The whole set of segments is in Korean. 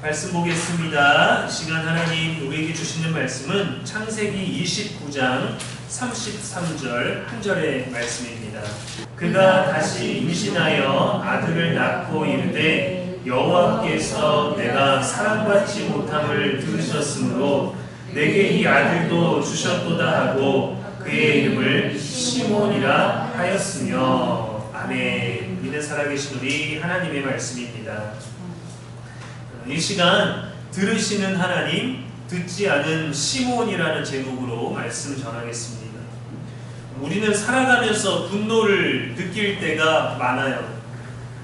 말씀 보겠습니다. 이 시간 하나님 우리에게 주시는 말씀은 창세기 29장 33절 한 절의 말씀입니다. 그가 다시 임신하여 아들을 낳고 이르되 여호와께서 내가 사랑받지 못함을 들으셨으므로 내게 이 아들도 주셨도다 하고 그의 이름을 시몬이라 하였으며 아멘 믿는 살아계신 우리 하나님의 말씀입니다. 이 시간 들으시는 하나님, 듣지 않은 시몬이라는 제목으로 말씀 전하겠습니다. 우리는 살아가면서 분노를 느낄 때가 많아요.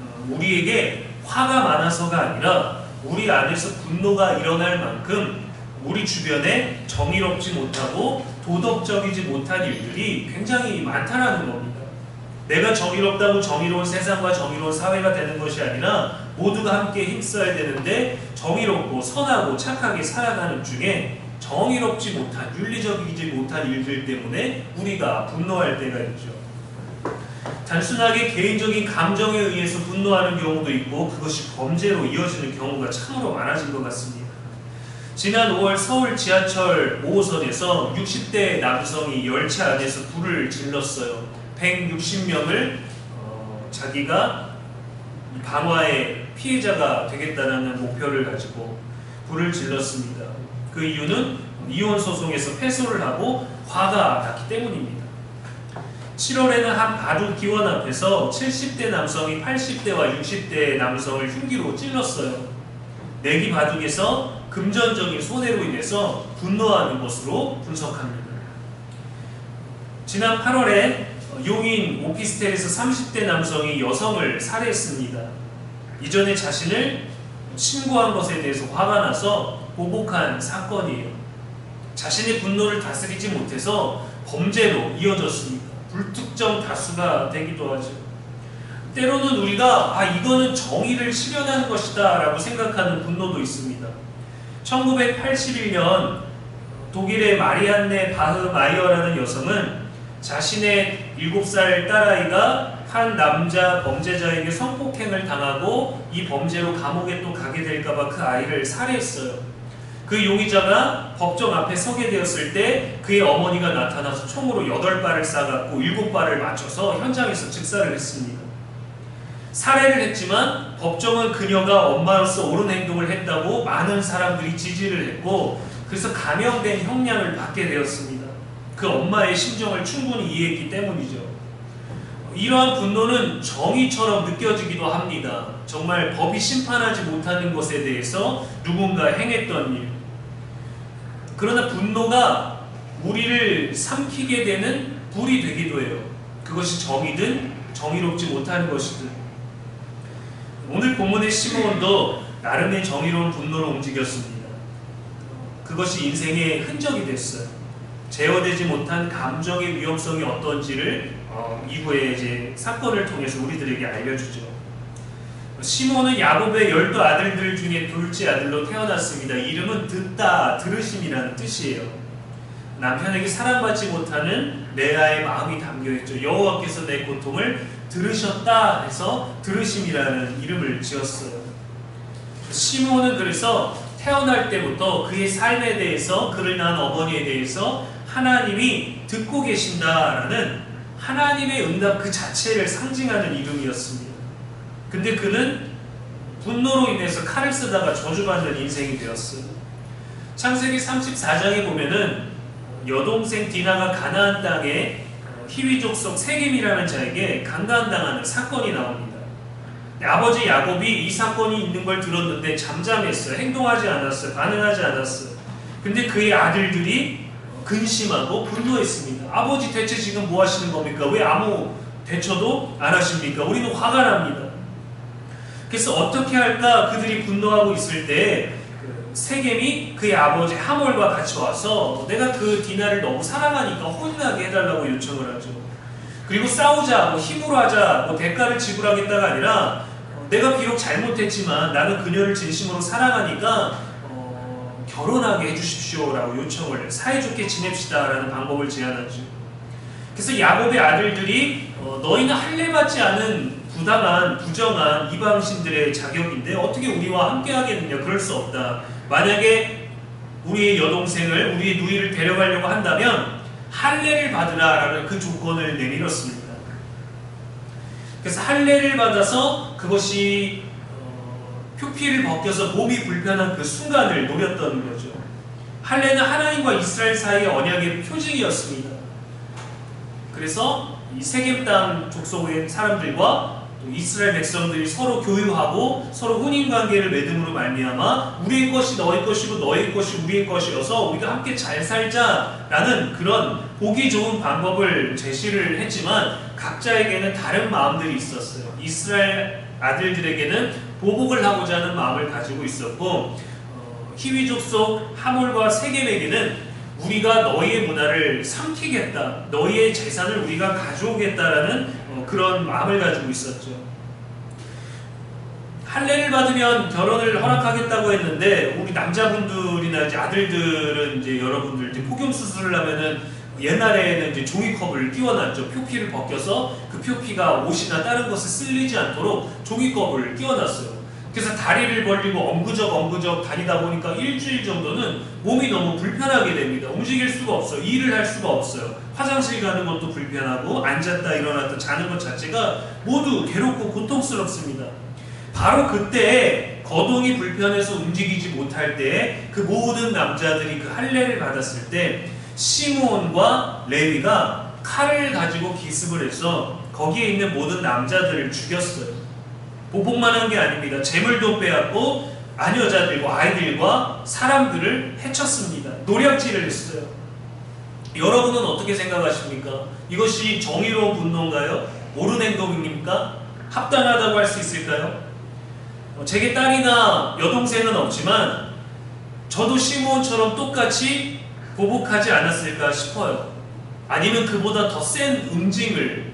어, 우리에게 화가 많아서가 아니라 우리 안에서 분노가 일어날 만큼 우리 주변에 정의롭지 못하고 도덕적이지 못한 일들이 굉장히 많다라는 겁니다. 내가 정의롭다고 정의로운 세상과 정의로운 사회가 되는 것이 아니라 모두가 함께 힘써야 되는데 정의롭고 선하고 착하게 살아가는 중에 정의롭지 못한 윤리적이지 못한 일들 때문에 우리가 분노할 때가 있죠. 단순하게 개인적인 감정에 의해서 분노하는 경우도 있고 그것이 범죄로 이어지는 경우가 참으로 많아진 것 같습니다. 지난 5월 서울 지하철 5호선에서 60대 남성이 열차 안에서 불을 질렀어요. 160명을 어, 자기가 방화의 피해자가 되겠다는 목표를 가지고 불을 질렀습니다. 그 이유는 이혼 소송에서 패소를 하고 화가 났기 때문입니다. 7월에는 한 바둑 기원 앞에서 70대 남성이 80대와 60대 남성을 흉기로 찔렀어요. 내기 바둑에서 금전적인 손해로 인해서 분노하는 것으로 분석합니다. 지난 8월에 용인 오피스텔에서 30대 남성이 여성을 살해했습니다. 이전에 자신을 신고한 것에 대해서 화가 나서 보복한 사건이에요. 자신의 분노를 다스리지 못해서 범죄로 이어졌습니다. 불특정 다수가 되기도 하죠. 때로는 우리가 아 이거는 정의를 실현하는 것이다 라고 생각하는 분노도 있습니다. 1981년 독일의 마리안네 바흐 마이어라는 여성은 자신의 7살 딸아이가 한 남자 범죄자에게 성폭행을 당하고 이 범죄로 감옥에 또 가게 될까봐 그 아이를 살해했어요. 그 용의자가 법정 앞에 서게 되었을 때 그의 어머니가 나타나서 총으로 8발을 쏴갖고 7발을 맞춰서 현장에서 즉사를 했습니다. 살해를 했지만 법정은 그녀가 엄마로서 옳은 행동을 했다고 많은 사람들이 지지를 했고 그래서 감형된 형량을 받게 되었습니다. 그 엄마의 심정을 충분히 이해했기 때문이죠. 이러한 분노는 정의처럼 느껴지기도 합니다. 정말 법이 심판하지 못하는 것에 대해서 누군가 행했던 일. 그러나 분노가 우리를 삼키게 되는 불이 되기도 해요. 그것이 정의든 정의롭지 못하는 것이든. 오늘 본문의 시몬도 나름의 정의로운 분노로 움직였습니다. 그것이 인생의 흔적이 됐어요. 제어되지 못한 감정의 위험성이 어떤지를 어, 이후에 이제 사건을 통해서 우리들에게 알려주죠. 시몬은 야곱의 열두 아들들 중에 둘째 아들로 태어났습니다. 이름은 듣다, 들으심이라는 뜻이에요. 남편에게 사랑받지 못하는 레아의 마음이 담겨있죠. 여호와께서 내 고통을 들으셨다 해서 들으심이라는 이름을 지었어요. 시몬은 그래서 태어날 때부터 그의 삶에 대해서 그를 낳은 어머니에 대해서 하나님이 듣고 계신다라는 하나님의 응답 그 자체를 상징하는 이름이었습니다. 근데 그는 분노로 인해서 칼을 쓰다가 저주받는 인생이 되었어요. 창세기 34장에 보면은 여동생 디나가 가나안 땅에 히위족 속 세겜이라는 자에게 강간당하는 사건이 나옵니다. 아버지 야곱이 이 사건이 있는 걸 들었는데 잠잠했어요. 행동하지 않았어요. 반응하지 않았어요. 근데 그의 아들들이 근심하고 분노했습니다. 아버지 대체 지금 뭐 하시는 겁니까? 왜 아무 대처도 안 하십니까? 우리는 화가 납니다. 그래서 어떻게 할까 그들이 분노하고 있을 때 세겜이 그의 아버지 하몰과 같이 와서 내가 그 디나를 너무 사랑하니까 혼나게 해달라고 요청을 하죠. 그리고 싸우자, 뭐 힘으로 하자, 뭐 대가를 지불하겠다가 아니라 내가 비록 잘못했지만 나는 그녀를 진심으로 사랑하니까 어, 결혼하게 해주십시오라고 요청을 사이좋게 지냅시다라는 방법을 제안하죠. 그래서 야곱의 아들들이 어, 너희는 할례 받지 않은 부당한 부정한 이방신들의 자격인데 어떻게 우리와 함께 하겠느냐 그럴 수 없다. 만약에 우리의 여동생을 우리의 누이를 데려가려고 한다면 할례를 받으라라는 그 조건을 내밀었습니다. 그래서 할례를 받아서 그것이 어, 표피를 벗겨서 몸이 불편한 그 순간을 노렸던 거죠. 할례는 하나님과 이스라엘 사이의 언약의 표징이었습니다. 그래서 이 세겜 땅 족속의 사람들과 또 이스라엘 백성들이 서로 교유하고 서로 혼인 관계를 맺음으로 말미암아 우리의 것이 너의 것이고 너의 것이 우리의 것이어서 우리가 함께 잘 살자라는 그런 보기 좋은 방법을 제시를 했지만 각자에게는 다른 마음들이 있었어요. 이스라엘 아들들에게는 보복을 하고자 하는 마음을 가지고 있었고 어, 히위 족 속 하몰과 세겜에게는 우리가 너희의 문화를 삼키겠다, 너희의 재산을 우리가 가져오겠다라는 어, 그런 마음을 가지고 있었죠. 할례를 받으면 결혼을 허락하겠다고 했는데 우리 남자분들이나 이제 아들들은 이제 여러분들 이제 폭염 수술을 하면은 옛날에는 이제 종이컵을 끼워놨죠. 표피를 벗겨서 그 표피가 옷이나 다른 것에 쓸리지 않도록 종이컵을 끼워놨어요. 그래서 다리를 벌리고 엉그적 엉그적 다니다 보니까 일주일 정도는 몸이 너무 불편하게 됩니다. 움직일 수가 없어요. 일을 할 수가 없어요. 화장실 가는 것도 불편하고 앉았다 일어났다 자는 것 자체가 모두 괴롭고 고통스럽습니다. 바로 그때 거동이 불편해서 움직이지 못할 때 그 모든 남자들이 그 할례를 받았을 때 시므온과 레위가 칼을 가지고 기습을 해서 거기에 있는 모든 남자들을 죽였어요. 보복만 한 게 아닙니다. 재물도 빼앗고 아녀자들과 아이들과 사람들을 해쳤습니다. 노략질을 했어요. 여러분은 어떻게 생각하십니까? 이것이 정의로운 분노인가요? 옳은 행동입니까? 합당하다고 할 수 있을까요? 어, 제게 딸이나 여동생은 없지만 저도 시므온처럼 똑같이 보복하지 않았을까 싶어요. 아니면 그보다 더 센 응징을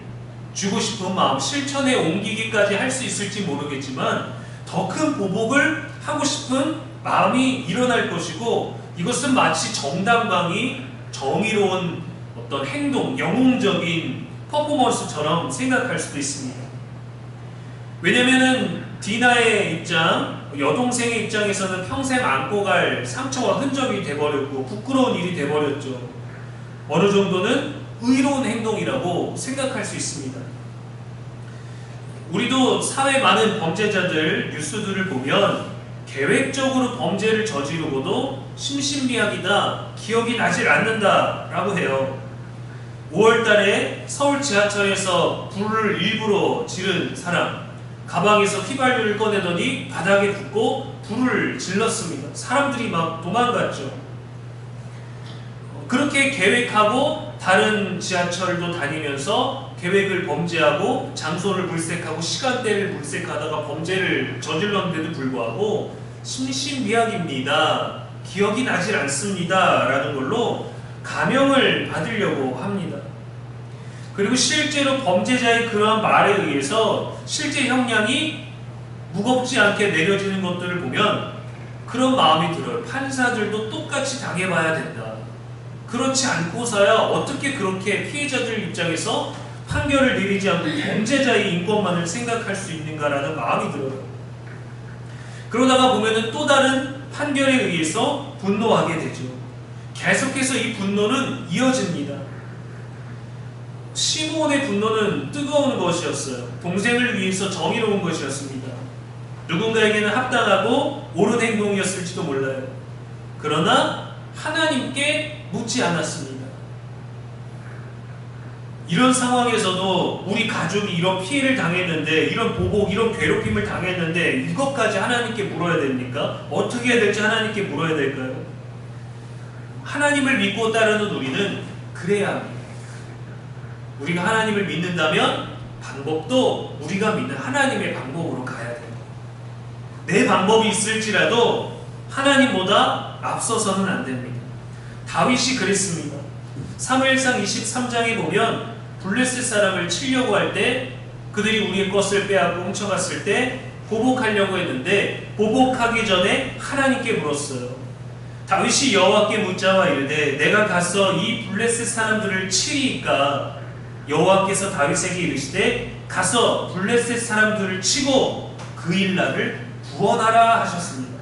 주고 싶은 마음, 실천에 옮기기까지 할 수 있을지 모르겠지만 더 큰 보복을 하고 싶은 마음이 일어날 것이고 이것은 마치 정당방위, 정의로운 어떤 행동, 영웅적인 퍼포먼스처럼 생각할 수도 있습니다. 왜냐면은 디나의 입장, 여동생의 입장에서는 평생 안고 갈 상처와 흔적이 돼버렸고 부끄러운 일이 돼버렸죠. 어느 정도는 의로운 행동이라고 생각할 수 있습니다. 우리도 사회 많은 범죄자들 뉴스들을 보면 계획적으로 범죄를 저지르고도 심신미약이다, 기억이 나질 않는다 라고 해요. 5월달에 서울 지하철에서 불을 일부러 지른 사람, 가방에서 휘발유를 꺼내더니 바닥에 붓고 불을 질렀습니다. 사람들이 막 도망갔죠. 그렇게 계획하고 다른 지하철도 다니면서 계획을 범죄하고 장소를 물색하고 시간대를 물색하다가 범죄를 저질렀는데도 불구하고 심신미약입니다. 기억이 나질 않습니다. 라는 걸로 감형을 받으려고 합니다. 그리고 실제로 범죄자의 그러한 말에 의해서 실제 형량이 무겁지 않게 내려지는 것들을 보면 그런 마음이 들어요. 판사들도 똑같이 당해봐야 된다. 그렇지 않고서야 어떻게 그렇게 피해자들 입장에서 판결을 내리지 않고 범죄자의 인권만을 생각할 수 있는가라는 마음이 들어요. 그러다가 보면은 또 다른 판결에 의해서 분노하게 되죠. 계속해서 이 분노는 이어집니다. 시므온의 분노는 뜨거운 것이었어요. 동생을 위해서 정의로운 것이었습니다. 누군가에게는 합당하고 옳은 행동이었을지도 몰라요. 그러나 하나님께 묻지 않았습니다. 이런 상황에서도 우리 가족이 이런 피해를 당했는데, 이런 보복, 이런 괴롭힘을 당했는데, 이것까지 하나님께 물어야 됩니까? 어떻게 해야 될지 하나님께 물어야 될까요? 하나님을 믿고 따르는 우리는 그래야 합니다. 우리가 하나님을 믿는다면 방법도 우리가 믿는 하나님의 방법으로 가야 돼요. 내 방법이 있을지라도 하나님보다 앞서서는 안 됩니다. 다윗이 그랬습니다. 사무엘상 23장에 보면 블레셋 사람을 치려고 할 때 그들이 우리의 것을 빼앗고 훔쳐갔을 때 보복하려고 했는데 보복하기 전에 하나님께 물었어요. 다윗이 여호와께 묻자와 이르되 내가 가서 이 블레셋 사람들을 치리이까 여호와께서 다윗에게 이르시되 가서 블레셋 사람들을 치고 그 일날을 구원하라 하셨습니다.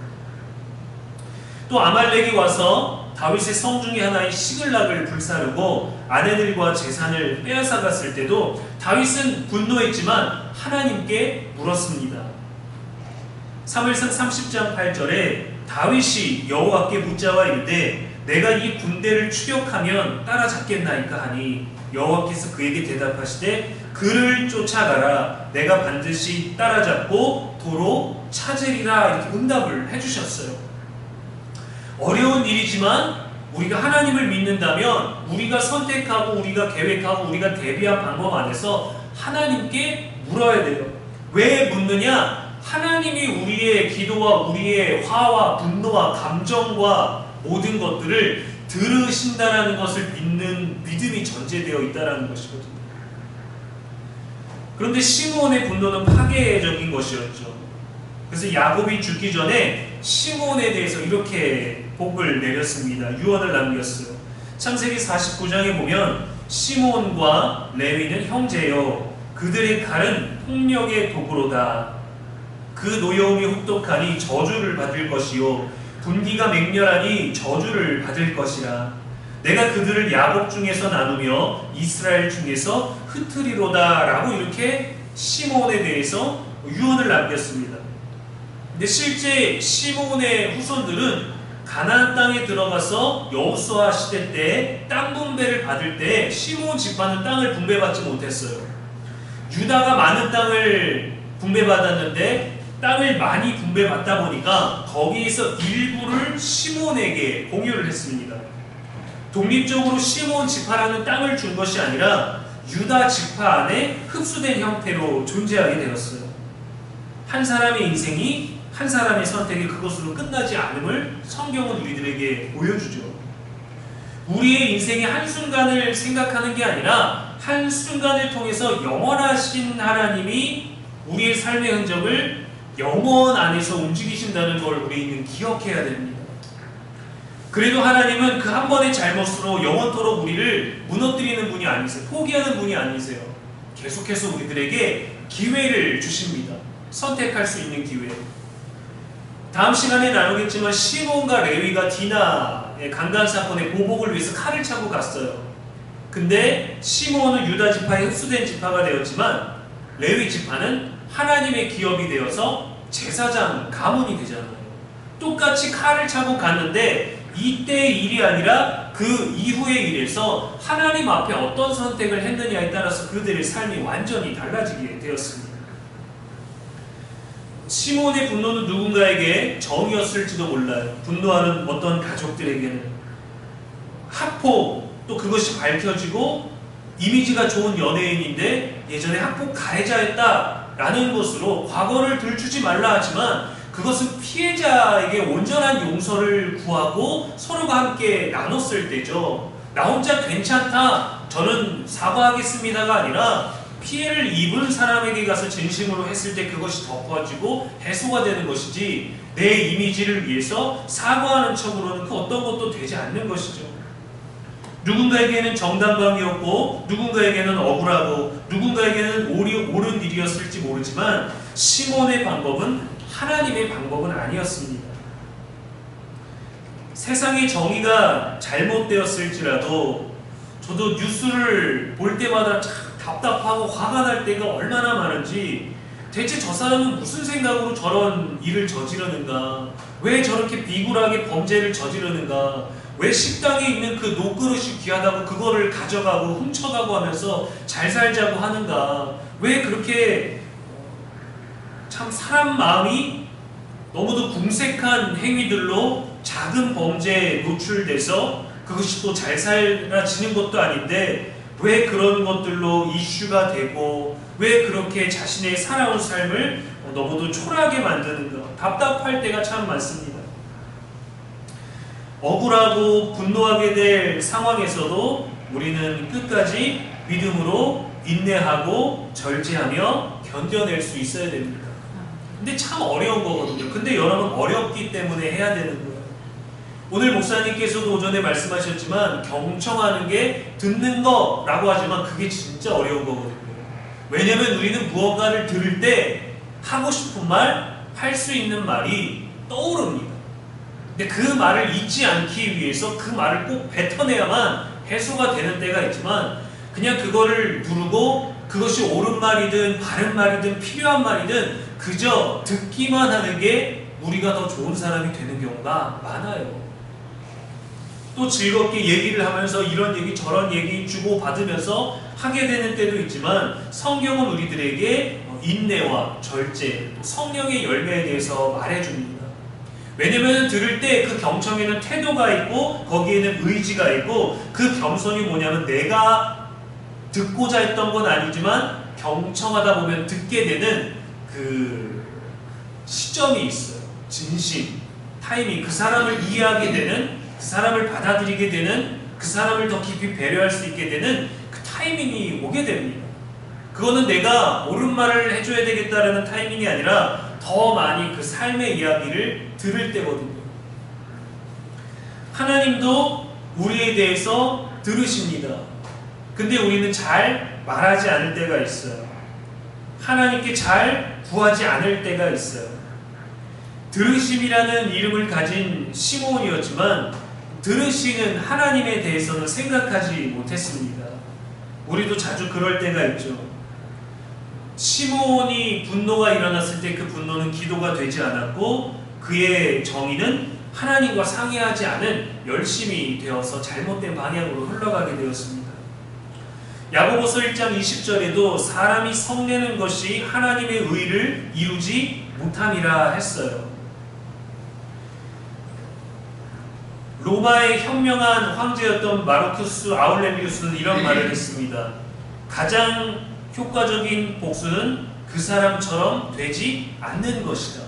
또 아말렉이 와서 다윗의 성 중에 하나인 시글락을 불사르고 아내들과 재산을 빼앗아 갔을 때도 다윗은 분노했지만 하나님께 물었습니다. 3일상 30장 8절에 다윗이 여호와께 묻자와 이르되 내가 이 군대를 추격하면 따라잡겠나이까 하니 여호와께서 그에게 대답하시되 그를 쫓아가라 내가 반드시 따라잡고 도로 찾으리라 이렇게 응답을 해주셨어요. 어려운 일이지만 우리가 하나님을 믿는다면 우리가 선택하고 우리가 계획하고 우리가 대비한 방법 안에서 하나님께 물어야 돼요. 왜 묻느냐? 하나님이 우리의 기도와 우리의 화와 분노와 감정과 모든 것들을 들으신다라는 것을 믿는 믿음이 전제되어 있다라는 것이거든요. 그런데 시므온의 분노는 파괴적인 것이었죠. 그래서 야곱이 죽기 전에 시므온에 대해서 이렇게 복을 내렸습니다. 유언을 남겼어요. 창세기 49장에 보면 시므온과 레위는 형제요 그들의 칼은 폭력의 도구로다. 그 노여움이 혹독하니 저주를 받을 것이요 분기가 맹렬하니 저주를 받을 것이라. 내가 그들을 야곱 중에서 나누며 이스라엘 중에서 흩트리로다 라고 이렇게 시몬에 대해서 유언을 남겼습니다. 근데 실제 시몬의 후손들은 가나안 땅에 들어가서 여호수아 시대 때 땅 분배를 받을 때 시몬 지파는 땅을 분배받지 못했어요. 유다가 많은 땅을 분배받았는데 땅을 많이 분배받다 보니까 거기에서 일부를 시몬에게 공유를 했습니다. 독립적으로 시몬 지파라는 땅을 준 것이 아니라 유다 지파 안에 흡수된 형태로 존재하게 되었어요. 한 사람의 인생이 한 사람의 선택이 그것으로 끝나지 않음을 성경은 우리들에게 보여주죠. 우리의 인생의 한순간을 생각하는 게 아니라 한순간을 통해서 영원하신 하나님이 우리의 삶의 흔적을 영원 안에서 움직이신다는 걸 우리는 기억해야 됩니다. 그래도 하나님은 그 한 번의 잘못으로 영원토록 우리를 무너뜨리는 분이 아니세요. 포기하는 분이 아니세요. 계속해서 우리들에게 기회를 주십니다. 선택할 수 있는 기회. 다음 시간에 나누겠지만 시몬과 레위가 디나의 강간 사건의 보복을 위해서 칼을 차고 갔어요. 근데 시몬은 유다 지파에 흡수된 지파가 되었지만 레위 지파는 하나님의 기업이 되어서 제사장 가문이 되잖아요. 똑같이 칼을 차고 갔는데 이때의 일이 아니라 그 이후의 일에서 하나님 앞에 어떤 선택을 했느냐에 따라서 그들의 삶이 완전히 달라지게 되었습니다. 시몬의 분노는 누군가에게 정이었을지도 몰라요. 분노하는 어떤 가족들에게는 학폭 또 그것이 밝혀지고 이미지가 좋은 연예인인데 예전에 학폭 가해자였다 라는 것으로 과거를 들추지 말라 하지만 그것은 피해자에게 온전한 용서를 구하고 서로가 함께 나눴을 때죠. 나 혼자 괜찮다. 저는 사과하겠습니다가 아니라 피해를 입은 사람에게 가서 진심으로 했을 때 그것이 덮어지고 해소가 되는 것이지 내 이미지를 위해서 사과하는 척으로는 그 어떤 것도 되지 않는 것이죠. 누군가에게는 정당방위였고 누군가에게는 억울하고 누군가에게는 옳이, 옳은 일이었을지 모르지만 시몬의 방법은 하나님의 방법은 아니었습니다. 세상의 정의가 잘못되었을지라도 저도 뉴스를 볼 때마다 참 답답하고 화가 날 때가 얼마나 많은지 대체 저 사람은 무슨 생각으로 저런 일을 저지르는가? 왜 저렇게 비굴하게 범죄를 저지르는가? 왜 식당에 있는 그 녹그릇이 귀하다고 그거를 가져가고 훔쳐가고 하면서 잘 살자고 하는가? 왜 그렇게 참 사람 마음이 너무도 궁색한 행위들로 작은 범죄에 노출돼서 그것이 또 잘 살아지는 것도 아닌데 왜 그런 것들로 이슈가 되고 왜 그렇게 자신의 살아온 삶을 너무도 초라하게 만드는가 답답할 때가 참 많습니다. 억울하고 분노하게 될 상황에서도 우리는 끝까지 믿음으로 인내하고 절제하며 견뎌낼 수 있어야 됩니다. 근데 참 어려운 거거든요. 근데 여러분 어렵기 때문에 해야 되는 거예요. 오늘 목사님께서도 오전에 말씀하셨지만 경청하는 게 듣는 거라고 하지만 그게 진짜 어려운 거거든요. 왜냐면 우리는 무언가를 들을 때 하고 싶은 말, 할 수 있는 말이 떠오릅니다. 근데 그 말을 잊지 않기 위해서 그 말을 꼭 뱉어내야만 해소가 되는 때가 있지만 그냥 그거를 누르고 그것이 옳은 말이든 바른 말이든 필요한 말이든 그저 듣기만 하는 게 우리가 더 좋은 사람이 되는 경우가 많아요. 또 즐겁게 얘기를 하면서 이런 얘기 저런 얘기 주고 받으면서 하게 되는 때도 있지만 성경은 우리들에게 인내와 절제, 또 성령의 열매에 대해서 말해줍니다. 왜냐면 들을 때 그 경청에는 태도가 있고 거기에는 의지가 있고 그 겸손이 뭐냐면 내가 듣고자 했던 건 아니지만 경청하다 보면 듣게 되는 그 시점이 있어요. 진심, 타이밍, 그 사람을 이해하게 되는, 그 사람을 받아들이게 되는, 그 사람을 더 깊이 배려할 수 있게 되는 그 타이밍이 오게 됩니다. 그거는 내가 옳은 말을 해줘야 되겠다라는 타이밍이 아니라 더 많이 그 삶의 이야기를 들을 때거든요. 하나님도 우리에 대해서 들으십니다. 근데 우리는 잘 말하지 않을 때가 있어요. 하나님께 잘 구하지 않을 때가 있어요. 들으심이라는 이름을 가진 시몬이었지만 들으시는 하나님에 대해서는 생각하지 못했습니다. 우리도 자주 그럴 때가 있죠. 시몬이 분노가 일어났을 때 그 분노는 기도가 되지 않았고 그의 정의는 하나님과 상의하지 않은 열심이 되어서 잘못된 방향으로 흘러가게 되었습니다. 야고보서 1장 20절에도 사람이 성내는 것이 하나님의 의를 이루지 못함이라 했어요. 로마의 현명한 황제였던 마르쿠스 아울레리우스는 이런 말을 했습니다. 가장 효과적인 복수는 그 사람처럼 되지 않는 것이다.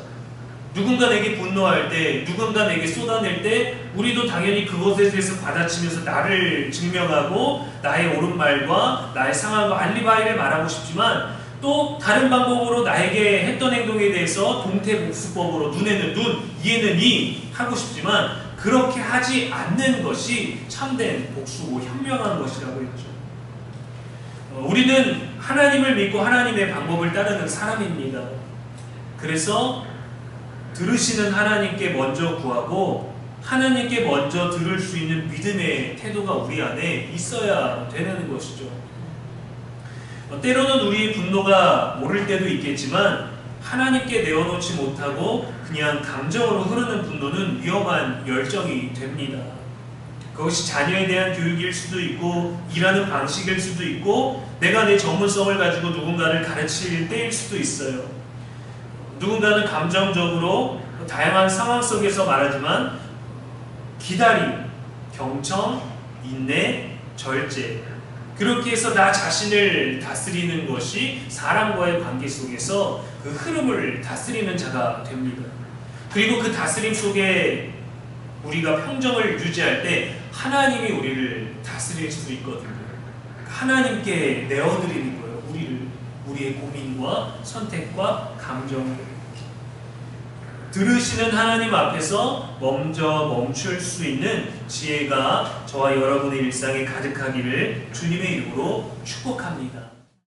누군가 내게 분노할 때, 누군가 내게 쏟아낼 때, 우리도 당연히 그것에 대해서 받아치면서 나를 증명하고 나의 옳은 말과 나의 상황과 알리바이를 말하고 싶지만 또 다른 방법으로 나에게 했던 행동에 대해서 동태복수법으로 눈에는 눈, 이에는 이 하고 싶지만 그렇게 하지 않는 것이 참된 복수고 현명한 것이라고 했죠. 어, 우리는 하나님을 믿고 하나님의 방법을 따르는 사람입니다. 그래서 들으시는 하나님께 먼저 구하고 하나님께 먼저 들을 수 있는 믿음의 태도가 우리 안에 있어야 되는 것이죠. 어, 때로는 우리의 분노가 모를 때도 있겠지만 하나님께 내어놓지 못하고 그냥 감정으로 흐르는 분노는 위험한 열정이 됩니다. 그것이 자녀에 대한 교육일 수도 있고 일하는 방식일 수도 있고 내가 내 전문성을 가지고 누군가를 가르칠 때일 수도 있어요. 누군가는 감정적으로 다양한 상황 속에서 말하지만 기다림, 경청, 인내, 절제 그렇게 해서 나 자신을 다스리는 것이 사람과의 관계 속에서 그 흐름을 다스리는 자가 됩니다. 그리고 그 다스림 속에 우리가 평정을 유지할 때 하나님이 우리를 다스릴 수 있거든요. 하나님께 내어드리는 거예요. 우리를 우리의 고민과 선택과 감정을 들으시는 하나님 앞에서 먼저 멈출 수 있는 지혜가 저와 여러분의 일상에 가득하기를 주님의 이름으로 축복합니다.